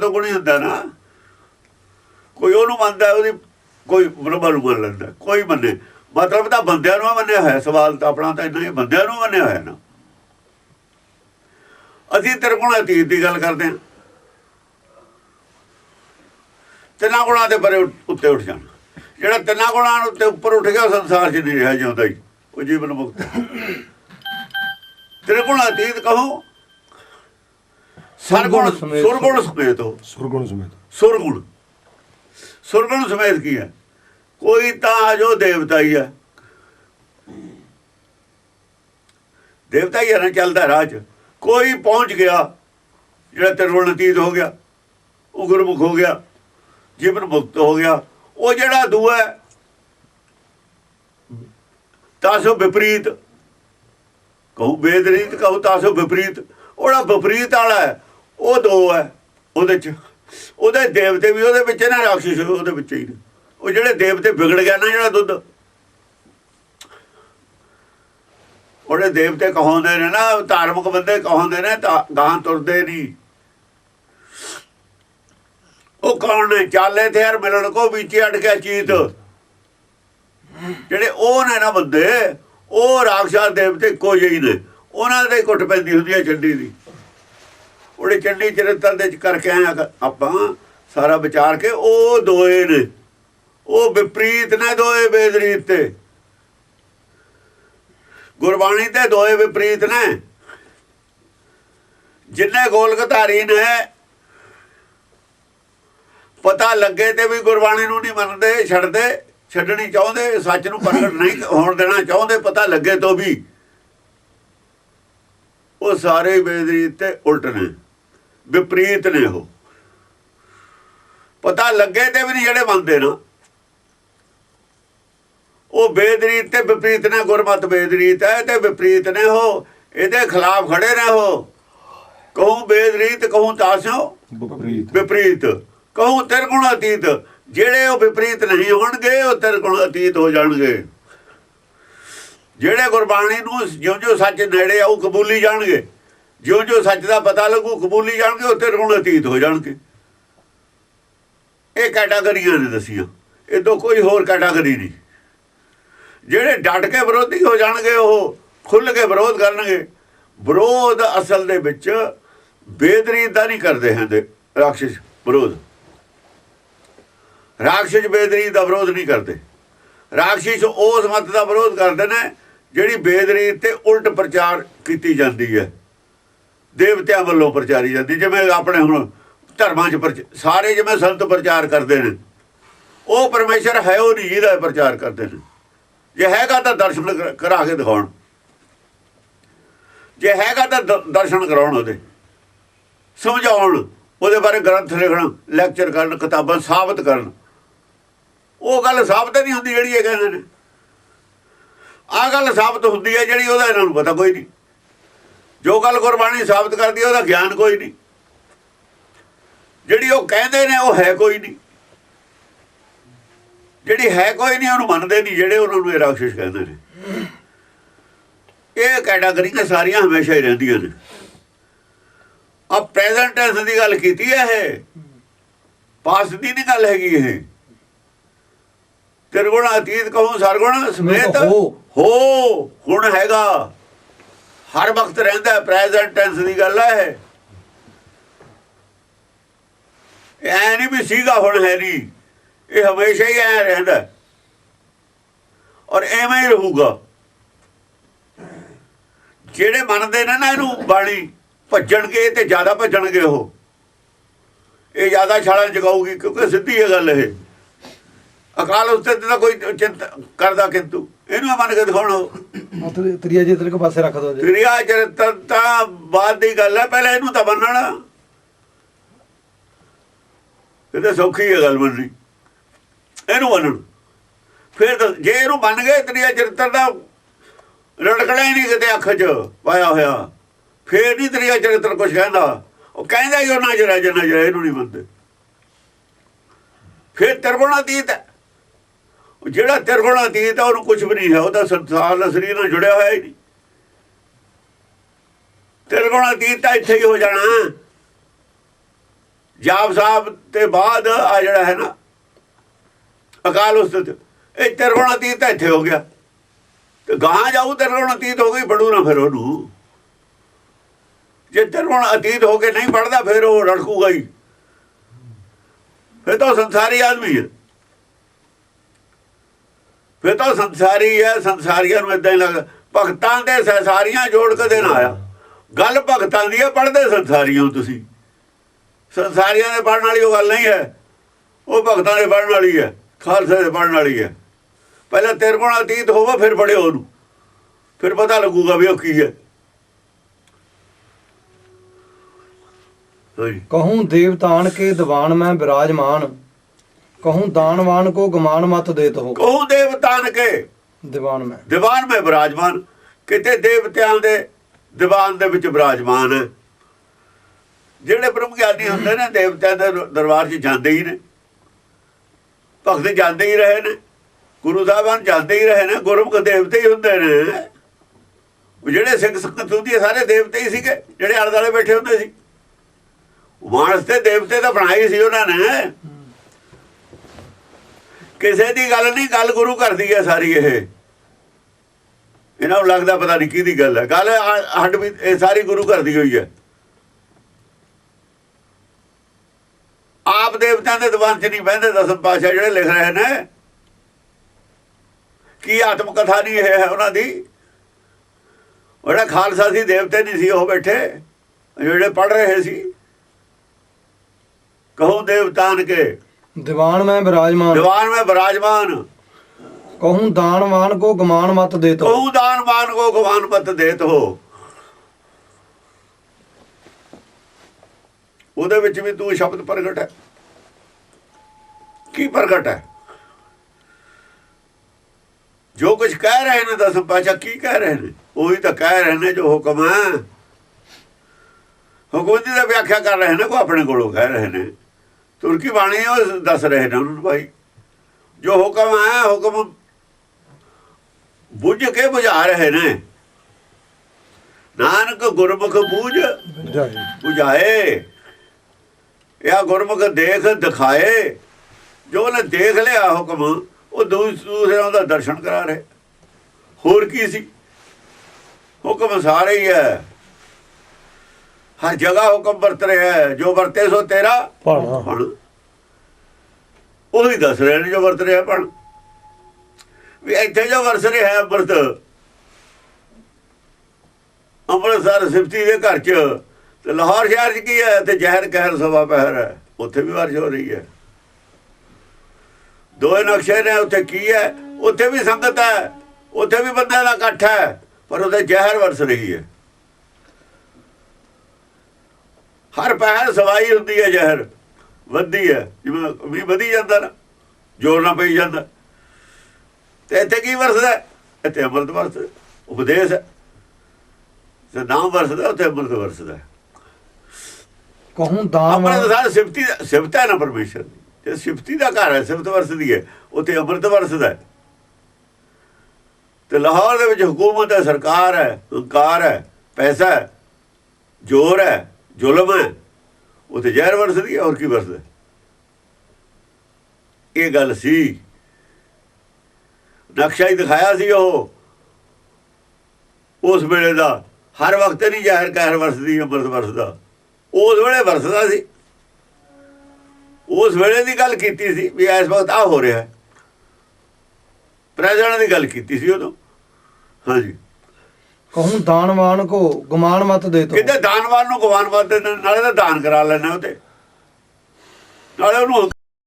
ਤੋਂ ਗੁਣੀ ਹੁੰਦਾ ਨਾ। ਕੋਈ ਉਹਨੂੰ ਮੰਨਦਾ, ਉਹਦੀ ਕੋਈ ਬ੍ਰਹਮਾ ਨੂੰ ਮੰਨ ਲੈਂਦਾ, ਕੋਈ ਮੰਨੇ। ਮਤਲਬ ਤਾਂ ਬੰਦਿਆਂ ਨੂੰ ਮੰਨਿਆ ਹੋਇਆ, ਸਵਾਲ ਤਾਂ ਆਪਣਾ ਤਾਂ ਇੰਨਾ ਹੀ ਬੰਦਿਆਂ ਨੂੰ ਮੰਨਿਆ ਹੋਇਆ ਨਾ। ਅਸੀਂ ਤਿਰਗੁਣ ਅਤੀਤ ਦੀ ਗੱਲ ਕਰਦੇ ਹਾਂ। ਤਿੰਨਾਂ ਗੁਣਾਂ ਦੇ ਪਰੇ ਉੱਤੇ ਉੱਠ ਜਾਣਾ। ਜਿਹੜਾ ਤਿੰਨਾਂ ਗੁਣਾਂ ਨੂੰ ਉੱਤੇ ਉੱਪਰ ਉੱਠ ਗਿਆ, ਉਹ ਸੰਸਾਰ 'ਚ ਨਹੀਂ ਰਿਹਾ ਜਿਉਂਦਾ ਹੀ। ਉਹ ਜੀਵਨ ਮੁਕਤ ਹੈ। ਤਿਰਗੁਣ ਅਤੀਤ ਕਹੋ ਸਰਗੁਣ ਸੁਰਗੁਣ ਸਮੇਤ। ਸੁਰਗੁਣ ਸਮੇਤ। ਹੋ ਸੁਰਗੁਣ ਸਮੇਤ। ਸੁਰਗੁਣ। ਸੁਰਗੁਣ ਸਮੇਤ ਕੀ ਹੈ? ਕੋਈ ਤਾਂ ਜੋ ਦੇਵਤਾ ਹੀ ਹੈ। ਦੇਵਤਾ ਹੀ ਨਾ ਚੱਲਦਾ 'ਚ ਕੋਈ ਪਹੁੰਚ ਗਿਆ ਜਿਹੜਾ ਤਿਰਗੁਣ ਅਤੀਤ ਹੋ ਗਿਆ ਉਹ ਗੁਰਮੁਖ ਹੋ ਗਿਆ ਜੀਵਨ ਮੁਕਤ ਹੋ ਗਿਆ ਉਹ ਜਿਹੜਾ ਦੂਆ ਤਾਸੋ ਵਿਪਰੀਤ। ਕਹੂ ਬੇਦਰੀਤ ਕਹੂ ਤਾਸੋ ਵਿਪਰੀਤ। ਉਹਦਾ ਵਿਪਰੀਤ ਵਾਲਾ ਹੈ। ਉਹ ਦੋ ਹੈ, ਉਹਦੇ ਚ। ਉਹਦੇ ਦੇਵਤੇ ਵੀ ਉਹਦੇ ਵਿੱਚ ਨਾ ਰਾਖਸ਼ ਉਹਦੇ ਵਿੱਚ ਹੀ ਨੇ। ਉਹ ਜਿਹੜੇ ਦੇਵਤੇ ਵਿਗੜ ਗਿਆ ਨਾ ਜਿਹੜਾ ਦੁੱਧ। ਉਹਦੇ ਦੇਵਤੇ ਕਹਾਉਂਦੇ ਨੇ ਨਾ, ਧਾਰਮਿਕ ਬੰਦੇ ਕਹਾਉਂਦੇ ਨੇ, ਤਾਂ ਗਾਂ ਤੁਰਦੇ ਨਹੀਂ ਉਹ ਕੌਣ ਨੇ? ਚਾਲੇ ਤੇ ਹਰ ਮਿਲਣ ਕੋ ਵਿੱਚ ਅੜ ਗਿਆ ਚੀਤ ਜਿਹੜੇ ਉਹ ਨੇ ਨਾ ਬੰਦੇ, ਉਹ ਰਾਖਸ਼ਾ ਦੇਵਤੇ ਕੋਈ ਹੀ ਨੇ। ਉਹਨਾਂ ਦੇ ਕੁੱਟ ਪੈਂਦੀ ਹੁੰਦੀ ਹੈ ਚੰਡੀ ਦੀ। ਉਹਨੇ ਚੰਡੀ ਚਰਿੱਤਰ ਦੇ ਚ ਕਰਕੇ ਆਇਆ ਆਪਾਂ ਸਾਰਾ ਵਿਚਾਰ ਕੇ ਉਹ ਦੋਏ ਨੇ। ਉਹ ਵਿਪਰੀਤ ਨੇ ਦੋਏ ਬੇਦਰੀਤ ਤੇ। ਗੁਰਬਾਣੀ ਤੇ ਦੋਏ ਵਿਪਰੀਤ ਨੇ। ਜਿੰਨੇ ਗੋਲਕਧਾਰੀ ਨੇ, ਪਤਾ ਲੱਗੇ ਤੇ ਵੀ ਗੁਰਬਾਣੀ ਨੂੰ ਨਹੀਂ ਮੰਨਦੇ, ਛੱਡਦੇ, ਛੱਡਣੀ ਚਾਹੁੰਦੇ, ਸੱਚ ਨੂੰ ਪ੍ਰਗਟ ਨਹੀਂ ਹੋਣ ਦੇਣਾ ਚਾਹੁੰਦੇ, ਪਤਾ ਲੱਗੇ ਤੋਂ ਵੀ। ਉਹ ਸਾਰੇ ਬੇਦਰੀ ਤੇ ਉਲਟ ਨੇ। ਵਿਪਰੀਤ ਨੇ ਉਹ। ਪਤਾ ਲੱਗੇ ਤੇ ਵੀ ਜਿਹੜੇ ਮੰਨਦੇ ਨਾ। ਉਹ ਬੇਦਰੀਤ ਤੇ ਵਿਪਰੀਤ ਨੇ ਗੁਰਮਤ ਬੇਦਰੀਤ ਹੈ ਤੇ ਵਿਪਰੀਤ ਨੇ ਉਹ। ਇਹਦੇ ਖਿਲਾਫ ਖੜੇ ਨੇ ਉਹ। ਕਹੂੰ ਬੇਦਰੀਤ ਕਹੂੰ ਤਾਸਿਓ ਵਿਪਰੀਤ। ਵਿਪਰੀਤ। ਕਹੂੰ ਤਿਰਗੁਣ ਅਤੀਤ। ਜਿਹੜੇ ਉਹ ਵਿਪਰੀਤ ਨਹੀਂ ਹੋਣਗੇ ਉਹ ਤਿਰਗੁਣ ਅਤੀਤ ਹੋ ਜਾਣਗੇ। ਜਿਹੜੇ ਗੁਰਬਾਣੀ ਨੂੰ ਜਿਉਂ ਜਿਉਂ ਸੱਚ ਨੇੜੇ ਆਉ ਕਬੂਲੀ ਜਾਣਗੇ। ਜਿਉਂ ਜਿਉਂ ਸੱਚ ਦਾ ਪਤਾ ਲੱਗੂ, ਕਬੂਲੀ ਜਾਣਗੇ ਉਹ ਤਿਰਗੁਣ ਅਤੀਤ ਹੋ ਜਾਣਗੇ। ਇਹ ਕੈਟਾਗਰੀਆਂ ਨੇ ਦਸੀਆਂ। ਇਹ ਤੋਂ ਕੋਈ ਹੋਰ ਕੈਟਾਗਰੀ ਨਹੀਂ। ਜਿਹੜੇ ਡਟ ਕੇ ਵਿਰੋਧੀ ਹੋ ਜਾਣਗੇ, ਉਹ ਖੁੱਲ ਕੇ ਵਿਰੋਧ ਕਰਨਗੇ। ਵਿਰੋਧ ਅਸਲ ਦੇ ਵਿੱਚ ਬੇਦਰੀ ਦਾ ਨਹੀਂ ਕਰਦੇ ਹੁੰਦੇ ਰਾਖਸ਼ ਵਿਰੋਧ। ਰਾਖਸ਼ ਬੇਦਰੀ ਦਾ ਵਿਰੋਧ ਨਹੀਂ ਕਰਦੇ। ਰਾਖਸ਼ ਉਸ ਮਤ ਦਾ ਵਿਰੋਧ ਕਰਦੇ ਨੇ, ਜਿਹੜੀ ਬੇਦਰੀ ਤੇ ਉਲਟ ਪ੍ਰਚਾਰ ਕੀਤੀ ਜਾਂਦੀ ਹੈ। ਦੇਵਤਿਆਂ ਵੱਲੋਂ ਪ੍ਰਚਾਰੀ ਜਾਂਦੀ, ਜਿਵੇਂ ਆਪਣੇ ਹੁਣ ਧਰਮਾਂ 'ਚ ਪ੍ਰਚ- ਸਾਰੇ ਜਿਵੇਂ ਸੰਤ ਪ੍ਰਚਾਰ ਕਰਦੇ ਨੇ, ਉਹ ਪਰਮੇਸ਼ਰ ਹੈ ਉਹ ਨਹੀਂ ਜਿਹਦਾ ਪ੍ਰਚਾਰ ਕਰਦੇ ਨੇ। ਜੇ ਹੈਗਾ ਤਾਂ ਦਰਸ਼ਨ ਕਰ- ਕਰਾ ਕੇ ਦਿਖਾਉਣ। ਜੇ ਹੈਗਾ ਤਾਂ ਦ- ਦਰਸ਼ਨ ਕਰਾਉਣ ਉਹਦੇ। ਸਮਝਾਉਣ, ਉਹਦੇ ਬਾਰੇ ਗ੍ਰੰਥ ਲਿਖਣ ਲੈਕਚਰ ਕਰਨ, ਕਿਤਾਬਾਂ ਸਾਬਤ ਕਰਨ। ਉਹ ਗੱਲ ਸਾਬਤ ਨਹੀਂ ਹੁੰਦੀ ਜਿਹੜੀ ਇਹ ਕਹਿੰਦੇ ਨੇ। ਆਹ ਗੱਲ ਸਾਬਤ ਹੁੰਦੀ ਹੈ ਜਿਹੜੀ ਉਹਦਾ ਇਹਨਾਂ ਨੂੰ ਪਤਾ, ਕੋਈ ਨਹੀਂ। ਜੋ ਗੱਲ ਗੁਰਬਾਣੀ ਸਾਬਤ ਕਰਦੀ ਉਹਦਾ ਗਿਆਨ ਕੋਈ ਨਹੀਂ। ਜਿਹੜੀ ਉਹ ਕਹਿੰਦੇ ਨੇ ਉਹ ਹੈ ਕੋਈ ਨਹੀਂ। ਜਿਹੜੀ ਹੈ ਕੋਈ ਨਹੀਂ ਉਹਨੂੰ ਮੰਨਦੇ ਨਹੀਂ ਜਿਹੜੇ ਉਹਨਾਂ ਨੂੰ ਇਹ ਰਾਖਸ਼ ਕਹਿੰਦੇ ਨੇ। ਇਹ ਕੈਟਾਗਰੀਆਂ ਸਾਰੀਆਂ ਹਮੇਸ਼ਾ ਹੀ ਰਹਿੰਦੀਆਂ ਨੇ। ਆ ਪ੍ਰੈਜ਼ੈਂਟ ਟੈਂਸ ਦੀ ਗੱਲ ਕੀਤੀ ਹੈ ਇਹ। ਪਾਸ ਦੀ ਨਹੀਂ ਗੱਲ ਹੈਗੀ ਇਹ। ਤਿਰਗੁਣ ਅਤੀਤ ਕਹੂੰ ਸਰਗੁਣ ਸਮੇਤ ਹੋ। ਹੋ ਹੁਣ ਹੈਗਾ। ਹਰ ਵਕਤ ਰਹਿੰਦਾ ਪ੍ਰੈਜ਼ੈਂਟ ਟੈਂਸ ਦੀ ਗੱਲ ਹੈ ਇਹ। ਐ ਨਹੀਂ ਵੀ ਸੀਗਾ ਹੁਣ ਹੈ ਨਹੀਂ। ਇਹ ਹਮੇਸ਼ਾ ਹੀ ਐ ਰਹਿੰਦਾ ਔਰ ਐਵੇਂ ਹੀ ਰਹੂਗਾ। ਜਿਹੜੇ ਮੰਨਦੇ ਨੇ ਨਾ ਇਹਨੂੰ ਬਾਣੀ, ਭੱਜਣਗੇ ਤੇ ਜ਼ਿਆਦਾ ਭੱਜਣਗੇ ਉਹ। ਇਹ ਜ਼ਿਆਦਾ ਛਾਲਾਂ ਜਗਾਊਗੀ, ਕਿਉਂਕਿ ਸਿੱਧੀ ਇਹ ਗੱਲ ਇਹ। ਅਕਾਲ ਉਸਤੇ ਤਾਂ ਕੋਈ ਚਿੰਤਾ ਕਰਦਾ ਕਿੰਤੂ। ਇਹਨੂੰ ਮੰਨ ਕੇ ਦਿਖਾਉਣਾ ਤਰੀਆ ਜੇ ਤੇਰੇ ਪਾਸੇ ਰੱਖ ਦੋ ਜੀ। ਕਿਰਿਆ ਚਰਿਤਰ ਤਾਂ ਬਾਅਦ ਦੀ ਗੱਲ ਹੈ ਪਹਿਲਾਂ ਇਹਨੂੰ ਤਾਂ ਮੰਨਣਾ। ਇਹ ਸੌਖੀ ਹੈ ਗੱਲ ਮੰਨਣੀ। ਇਹਨੂੰ ਮੰਨਣ। ਫਿਰ ਤਾਂ ਜੇ ਇਹਨੂੰ ਮੰਨ ਗਏ ਤਰੀਆ ਚਰਿੱਤਰ ਦਾ ਰੜਕਣਾ ਹੀ ਨਹੀਂ ਕਿਤੇ ਅੱਖ 'ਚ, ਪਾਇਆ ਹੋਇਆ। ਫੇਰ ਨਹੀਂ ਤਰੀਆ ਚਰਿੱਤਰ ਕੁਝ ਕਹਿੰਦਾ। ਉਹ ਕਹਿੰਦਾ ਹੀ ਉਹ ਨਜ਼ਰ ਹੈ ਜੇ ਇਹਨੂੰ ਨਹੀਂ ਮੰਨਦੇ। ਫਿਰ ਤਿਰਗੁਣਾਤੀਤ ਹੈ। ਉਹ ਜਿਹੜਾ ਅਤੀਤ ਹੈ ਉਹਨੂੰ ਕੁਝ ਵੀ ਨਹੀਂ ਹੈ ਉਹਦਾ ਸੰਸਾਰ ਨਾਲ ਸਰੀਰ ਨਾਲ ਜੁੜਿਆ ਹੋਇਆ ਹੀ ਨਹੀਂ। ਤਿਰਗੁਣਾਤੀਤ ਤਾਂ ਇੱਥੇ ਹੀ ਹੋ ਜਾਣਾ। ਜਾਪ ਸਾਹਿਬ ਤੇ ਬਾਅਦ ਆ ਜਿਹੜਾ ਹੈ ਨਾ, ਅਕਾਲ ਉਸਤਤ, ਇਹ ਤਿਰਗੁਣ ਅਤੀਤ ਤਾਂ ਇੱਥੇ ਹੋ ਗਿਆ। ਤੇ ਗਾਂ ਜਾਊ ਤਿਰਗੁਣ ਅਤੀਤ ਹੋ ਗਈ ਪੜੂ ਨਾ ਫਿਰ ਉਹਨੂੰ। ਜੇ ਤਿਰਗੁਣ ਅਤੀਤ ਹੋ ਕੇ ਨਹੀਂ ਪੜਦਾ ਫਿਰ ਉਹ ਰੜਕੂਗਾ ਹੀ। ਫਿਰ ਤਾਂ ਉਹ ਸੰਸਾਰੀ ਆਦਮੀ ਹੈ। ਫਿਰ ਤਾਂ ਸੰਸਾਰੀ ਹੈ, ਸੰਸਾਰੀਆਂ ਨੂੰ ਇਦਾਂ ਹੀ ਲੱਗਦਾ ਭਗਤਾਂ ਦੇ ਸੰਸਾਰੀਆਂ ਜੋੜ ਕਦੇ ਨਾ ਆਇਆ। ਗੱਲ ਭਗਤਾਂ ਦੀ ਹੈ ਪੜਦੇ ਸੰਸਾਰੀਆਂ ਤੁਸੀਂ। ਸੰਸਾਰੀਆਂ ਦੇ ਪੜਨ ਵਾਲੀ ਉਹ ਗੱਲ ਨਹੀਂ ਹੈ। ਉਹ ਭਗਤਾਂ ਦੇ ਪੜਨ ਵਾਲੀ ਹੈ, ਖਾਲਸੇ ਦੇ ਪੜਨ ਵਾਲੀ ਹੈ। ਪਹਿਲਾਂ ਤੇਰੇ ਕੋਲ ਅਤੀਤ ਹੋਵੇ, ਫਿਰ ਪੜਿਓ ਉਹਨੂੰ। ਫਿਰ ਪਤਾ ਲੱਗੂਗਾ ਵੀ ਉਹ ਕੀ ਹੈ। ਕਹੂੰ ਦੇਵਤਾਨ ਕੇ ਦੀਵਾਨ ਮੈਂ ਬਿਰਾਜਮਾਨ। कहूँ दानवान को गमान मत देत हो ਕਹੂੰ ਦੇਵਤਾਨ ਕੇ दीवान में ਦੀਵਾਨ में ਬਿਰਾਜਮਾਨ ਕਿਤੇ ਦੇਵਤਿਆਂ ਦੇ ਦੀਵਾਨ ਦੇ ਵਿੱਚ ਬਿਰਾਜਮਾਨ ਹੈ ਜਿਹੜੇ ਬ੍ਰਹਮ ਗਿਆਨੀ ਹੁੰਦੇ ਨੇ ਦੇਵਤਿਆਂ ਦੇ ਦਰਬਾਰ 'ਚ ਜਾਂਦੇ ਹੀ ਨੇ ਭਗਤ ਜਾਂਦੇ ਹੀ ਰਹੇ ਨੇ ਗੁਰੂ ਸਾਹਿਬਾਨ ਜਾਂਦੇ ਹੀ ਰਹੇ ਨੇ ਗੁਰਮੁਖ ਦੇਵਤੇ ਹੀ ਹੁੰਦੇ ਨੇ ਉਹ ਜਿਹੜੇ ਸਿੱਖ ਸੰਗਤ ਹੁੰਦੀ ਹੈ ਸਾਰੇ ਦੇਵਤੇ ਹੀ ਸੀਗੇ ਜਿਹੜੇ ਆਲੇ ਦੁਆਲੇ ਬੈਠੇ ਹੁੰਦੇ ਸੀ ਮਾਨਸ ਤੇ ਦੇਵਤੇ ਤਾਂ ਬਣਾਈ ਸੀ ਉਹਨਾਂ ਨੇ ਕਿਸੇ ਦੀ ਗੱਲ ਨਹੀਂ, ਗੱਲ ਗੁਰੂ ਘਰ ਦੀ ਹੈ ਸਾਰੀ ਇਹ। ਇਹਨਾਂ ਨੂੰ ਲੱਗਦਾ ਪਤਾ ਨਹੀਂ ਕਿਹਦੀ ਗੱਲ ਹੈ। ਗੱਲ ਆ- ਹੱਡ ਵੀ ਇਹ ਸਾਰੀ ਗੁਰੂ ਘਰ ਦੀ ਹੋਈ ਹੈ। ਆਪ ਦੇਵਤਿਆਂ ਦੇ ਦੀਵਾਨ 'ਚ ਨਹੀਂ ਬਹਿੰਦੇ, ਦਸਮ ਪਾਸ਼ਾ ਜਿਹੜੇ ਲਿਖ ਰਹੇ ਨੇ। ਕੀ ਆਤਮ ਕਥਾ ਨਹੀਂ ਇਹ ਹੈ ਉਹਨਾਂ ਦੀ? ਜਿਹੜਾ ਖਾਲਸਾ ਸੀ, ਦੇਵਤੇ ਨਹੀਂ ਸੀ, ਉਹ ਬੈਠੇ। ਜਿਹੜੇ ਪੜ ਰਹੇ ਸੀ। ਕਹੋ ਦੇਵਤਾਨ ਕੇ। दीवान में विराजमान ਦੀਵਾਨ में ਵਿਰਾਜਮਾਨ कहूँ दानवान को गमान मत देत हो ਕਹੂ ਦਾਨ ਮਾਨ ਕੋ ਗਵਾਨ ਮਤ ਦੇਤ ਹੋ ਉਹਦੇ ਵਿੱਚ ਵੀ ਤੂੰ ਸ਼ਬਦ ਪ੍ਰਗਟ ਹੈ ਕੀ ਪ੍ਰਗਟ ਹੈ ਜੋ ਕੁਝ ਕਹਿ ਰਹੇ ਨੇ ਦਸਮ ਪਾਸ਼ਾ ਕੀ ਕਹਿ ਰਹੇ ਨੇ ਉਹੀ ਤਾਂ ਕਹਿ ਰਹੇ ਨੇ ਜੋ ਹੁਕਮ ਹੈ ਹੁਕਮ ਦੀ ਤਾਂ ਵਿਆਖਿਆ ਕਰ ਰਹੇ ਨੇ ਕੋ ਆਪਣੇ ਕੋਲੋਂ ਕਹਿ ਰਹੇ ਨੇ ਤੁਰਕੀ ਬਾਣੀ ਉਹ ਦੱਸ ਰਹੇ ਨੇ ਉਹਨਾਂ ਨੂੰ ਭਾਈ। ਜੋ ਹੁਕਮ ਹੈ ਹੁਕਮ ਬੁੱਝ ਕੇ ਬੁਝਾ ਰਹੇ ਨੇ। ਨਾਨਕ ਗੁਰਮੁਖ ਬੂਝ ਬੁਝਾਏ। ਇਹ ਗੁਰਮੁਖ ਦੇਖ ਦਿਖਾਏ। ਜੋ ਉਹਨੇ ਦੇਖ ਲਿਆ ਹੁਕਮ ਉਹ ਦੂਸ- ਦੂਸਰਿਆਂ ਦਾ ਦਰਸ਼ਨ ਕਰਾ ਰਹੇ। ਹੋਰ ਕੀ ਸੀ? ਹੁਕਮ ਸਾਰੇ ਹੀ ਹੈ। ਹਰ ਜਗ੍ਹਾ ਹੁਕਮ ਵਰਤ ਰਿਹਾ ਹੈ ਜੋ ਵਰਤੇ ਸੋ ਤੇਰਾ ਭਾਣਾ ਉਹੀ ਦੱਸ ਰਹੇ ਨੇ ਜੋ ਵਰਤ ਰਿਹਾ ਪਣ ਵੀ ਇੱਥੇ ਜੋ ਵਰਸ ਰਿਹਾ ਹੈ ਅੰਮ੍ਰਿਤ ਅੰਮ੍ਰਿਤਸਰ ਸਿਫਤੀ ਦੇ ਘਰ 'ਚ ਤੇ ਲਾਹੌਰ ਸ਼ਹਿਰ 'ਚ ਕੀ ਹੈ? ਤੇ ਜ਼ਹਿਰ ਕਹਿਰ ਸਵਾ ਪਹਿਰ ਹੈ। ਉੱਥੇ ਵੀ ਵਰਸ਼ ਹੋ ਰਹੀ ਹੈ। ਦੋਏ ਨਕਸ਼ੇ ਨੇ ਉੱਥੇ ਕੀ ਹੈ? ਉੱਥੇ ਵੀ ਸੰਗਤ ਹੈ ਉੱਥੇ ਵੀ ਬੰਦਿਆਂ ਦਾ ਇਕੱਠ ਹੈ ਪਰ ਉਹਦੇ ਜ਼ਹਿਰ ਵਰਸ ਰਹੀ ਹੈ। ਹਰ ਪਹਿਰ ਸਵਾਈ ਹੁੰਦੀ ਹੈ ਜ਼ਹਿਰ। ਵੱਧਦੀ ਹੈ। ਜਿਵੇਂ ਵੀ ਵਧੀ ਜਾਂਦਾ ਨਾ ਜੋਰ ਨਾ ਪਈ ਜਾਂਦਾ। ਤੇ ਇੱਥੇ ਕੀ ਵਰਸਦਾ ਇੱਥੇ ਅਮਰਤ ਵਰਸ ਉਪਦੇਸ਼ ਹੈ। ਜੇ ਨਾਮ ਵਰਸਦਾ ਉੱਥੇ ਅਮਰਤ ਵਰਸਦਾ ਕਹੂੰ ਦਾਮ ਅਮਰਤ ਸਾਰ ਸਿਫਤੀ ਸਿਫਤਾ ਨਾ ਪਰਮੇਸ਼ਰ ਦੀ। ਜੇ ਸਿਫਤੀ ਦਾ ਘਰ ਹੈ ਸਿਫਤ ਵਰਸਦੀ ਹੈ। ਉੱਥੇ ਅਮਰਤ ਵਰਸਦਾ ਤੇ ਲਾਹੌਰ ਦੇ ਵਿੱਚ ਹਕੂਮਤ ਹੈ ਸਰਕਾਰ ਹੈ ਹੰਕਾਰ ਹੈ ਪੈਸਾ ਹੈ ਜ਼ੋਰ ਹੈ। ਜ਼ੁਲਮ ਹੈ ਉੱਥੇ ਜ਼ਹਿਰ ਵਰਸਦੀ ਹੈ, ਹੋਰ ਕੀ ਵਰਸਦਾ ਇਹ ਗੱਲ ਸੀ। ਨਕਸ਼ਾ ਹੀ ਦਿਖਾਇਆ ਸੀ ਉਹ। ਉਸ ਵੇਲੇ ਦਾ ਹਰ ਵਕਤ ਨਹੀਂ ਜ਼ਹਿਰ ਕਹਿਰ ਵਰਸਦੀ, ਅੰਮ੍ਰਿਤ ਵਰਸਦਾ। ਉਸ ਵੇਲੇ ਵਰਸਦਾ ਸੀ। ਉਸ ਵੇਲੇ ਦੀ ਗੱਲ ਕੀਤੀ ਸੀ ਵੀ ਇਸ ਵਕਤ ਆ ਹੋ ਰਿਹਾ ਹੈ। ਪ੍ਰੈਜ਼ੈਂਟ ਦੀ ਗੱਲ ਕੀਤੀ ਸੀ ਉਦੋਂ। ਹਾਂਜੀ। ਕਹੂੰ ਦਾਨਵਾਨ ਕੋ, ਗਮਾਨ ਮਤ ਦੇ ਤੋ। ਕਿਤੇ ਦਾਨਵਾਨ ਨੂੰ ਗਮਾਨ ਮਤ ਦੇ ਨਾਲੇ ਤਾਂ ਦਾਨ ਕਰਾ ਲੈਣਾ ਉਹਦੇ। ਨਾਲੇ ਉਹਨੂੰ